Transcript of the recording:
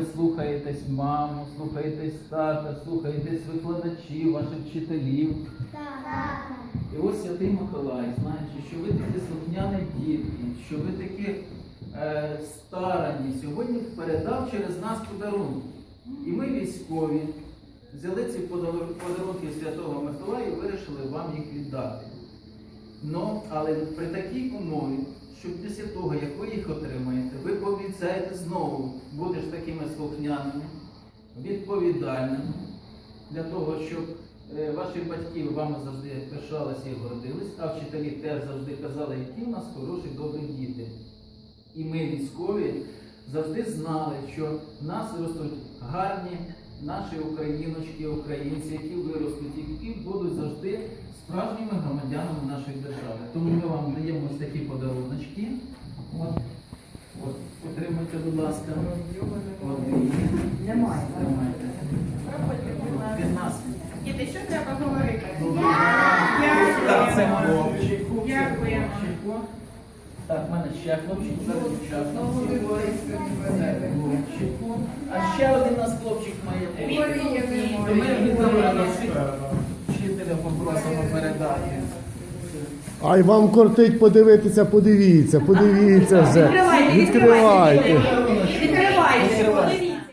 ви слухаєтесь маму, слухаєтесь тата, слухаєтесь викладачів, ваших вчителів. І ось Святий Миколай, знаючи, що ви такі слухняні дітки, що ви такі е, старані, сьогодні передав через нас подарунки. І ми військові взяли ці подарунки Святого Миколая і вирішили вам їх віддати. Ну, але при такій умові, що після того, як ви їх отримаєте, ви пообіцяєте знову бути такими слухняними, відповідальними, для того, щоб е, ваші батьки вами завжди пишалися і гордились, а вчителі теж завжди казали, які в нас хороші, добрі діти. І ми, військові, завжди знали, що нас ростуть гарні наші україночки, українці, які виростуть, які будуть завжди справжніми громадянами нашої держави. Тому ми вам даємо такі подаруночки. Отримайте, будь ласка. Немає. Нас. Діти, що треба говорити? Дякуємо. хлопчику. Так, в мене ще хлопчик, це дівчатка. Хлопчику. А ще один у нас хлопчик має. То ми віддали наших вчителя попросимо передати. Ай вам кортить подивитися, подивіться, подивіться вже. Відкривайте. Відкривайте. Відкривайте.